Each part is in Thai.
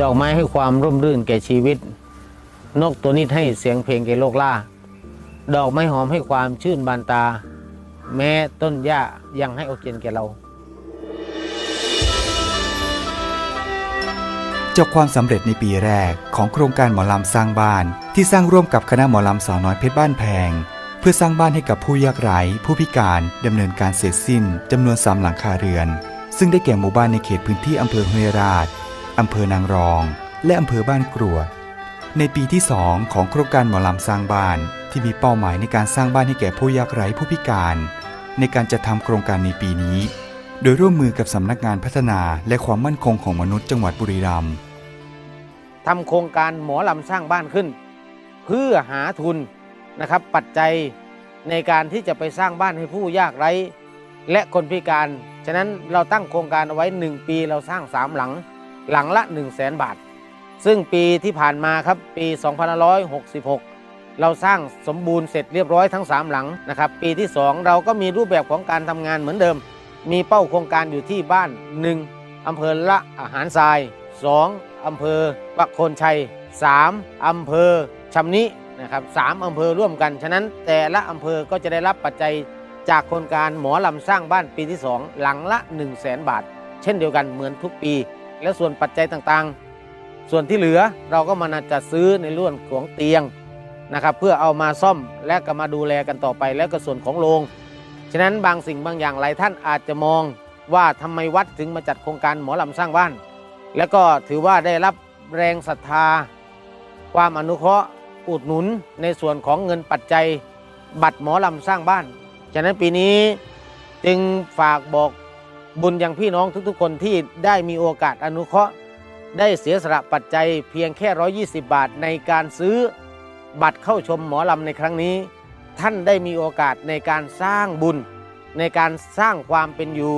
ดอกไม้ให้ความร่มรื่นแก่ชีวิต นกตัวนิดให้เสียงเพลงแก่โลกล่า ดอกไม้หอมให้ความชื่นบานตา แม้ต้นหญ้ายังให้ออกซิเจนแก่เรา จากความสำเร็จในปีแรกของโครงการหมอลำสร้างบ้านที่สร้างร่วมกับคณะหมอลำสาวน้อยเพชรบ้านแพง เพื่อสร้างบ้านให้กับผู้ยากไร้ผู้พิการดำเนินการเสร็จสิ้นจำนวนสามหลังคาเรือน ซึ่งได้แก่หมู่บ้านในเขตพื้นที่อำเภอห้วยราช อำเภอนางรอง และอำเภอบ้านกรวด ในปีที่2ของโครงการหมอลำสร้างบ้านที่มีเป้าหมายในการสร้างบ้านให้แก่ผู้ยากไร้ผู้พิการ ในการจัดทำโครงการในปีนี้ โดยร่วมมือกับสำนักงานพัฒนาและความมั่นคงของมนุษย์จังหวัดบุรีรัมย์ทำโครงการหมอลำสร้างบ้านขึ้น เพื่อหาทุนนะครับปัจจัยในการที่จะไปสร้างบ้านให้ผู้ยากไร้ และคนพิการ ฉะนั้นเราตั้งโครงการเอาไว้ 1 ปีเราสร้าง 3 หลัง หลังละ 1 0 0 0 0แสนบาท ซึ่งปีที่ผ่านมาครับปี2566 เราสร้างสมบูรณ์เสร็จเรียบร้อยทั้ง 3 หลังนะครับปีที่ 2 เราก็มีรูปแบบของการทำงานเหมือนเดิม มีเป้าโครงการอยู่ที่บ้าน 1อำเภอละอาหารทราย 2อำเภอปักโคนชัย 3อำเภอชำนินะครับสามอำเภอร่วมกัน ฉะนั้นแต่ละอำเภอก็จะได้รับปัจจัยจากโครงการหมอลำสร้างบ้านปีที่ 2 หลังละ 1 0 0 0 0แสนบาท เช่นเดียวกันเหมือนทุกปี และส่วนปัจจัยต่างๆ ส่วนที่เหลือเราก็มาจัดซื้อในเรื่องของเตียงนะครับเพื่อเอามาซ่อมและก็มาดูแลกันต่อไปแล้วก็ส่วนของโรงฉะนั้นบางสิ่งบางอย่างหลายท่านอาจจะมองว่าทำไมวัดถึงมาจัดโครงการหมอลำสร้างบ้าน แล้วก็ถือว่าได้รับแรงศรัทธา ความอนุเคราะห์อุดหนุนในส่วนของเงินปัจจัย บัตรหมอลำสร้างบ้าน ฉะนั้นปีนี้จึงฝากบอก บุญอยังพี่น้องทุกๆ คนที่ได้มีโอกาสอนุเคราะห์ ได้เสียสละปัจจัยเพียงแค่ 120 บาทในการซื้อบัตรเข้าชมหมอลำในครั้งนี้ ท่านได้มีโอกาสในการสร้างบุญ ในการสร้างความเป็นอยู่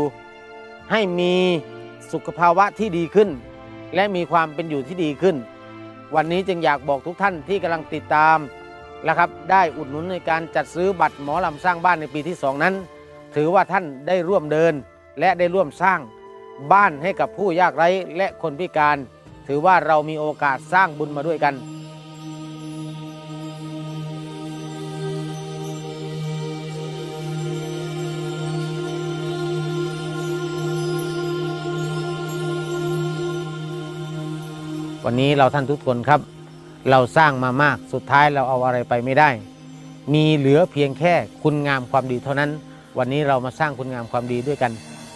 ให้มีสุขภาวะที่ดีขึ้น และมีความเป็นอยู่ที่ดีขึ้น วันนี้จึงอยากบอกทุกท่านที่กำลังติดตามนะครับได้อุดหนุนในการจัดซื้อบัตรหมอลำสร้างบ้านในปีที่สองนั้น ถือว่าท่านได้ร่วมเดิน และได้ร่วมสร้างบ้านให้กับผู้ยากไร้และคนพิการ ถือว่าเรามีโอกาสสร้างบุญมาด้วยกัน วันนี้เราท่านทุกคนครับ เราสร้างมามากสุดท้ายเราเอาอะไรไปไม่ได้ มีเหลือเพียงแค่คุณงามความดีเท่านั้น วันนี้เรามาสร้างคุณงามความดีด้วยกัน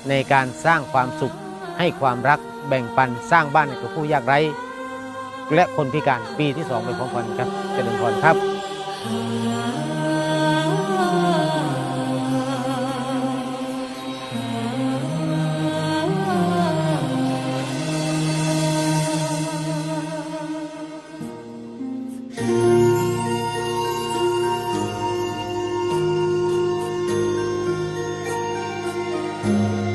ในการสร้างความสุข ให้ความรักแบ่งปันสร้างบ้านให้กับผู้ยากไร้ และคนพิการปีที่สองไปพร้อมกันครับเจริญพรครับ嗯。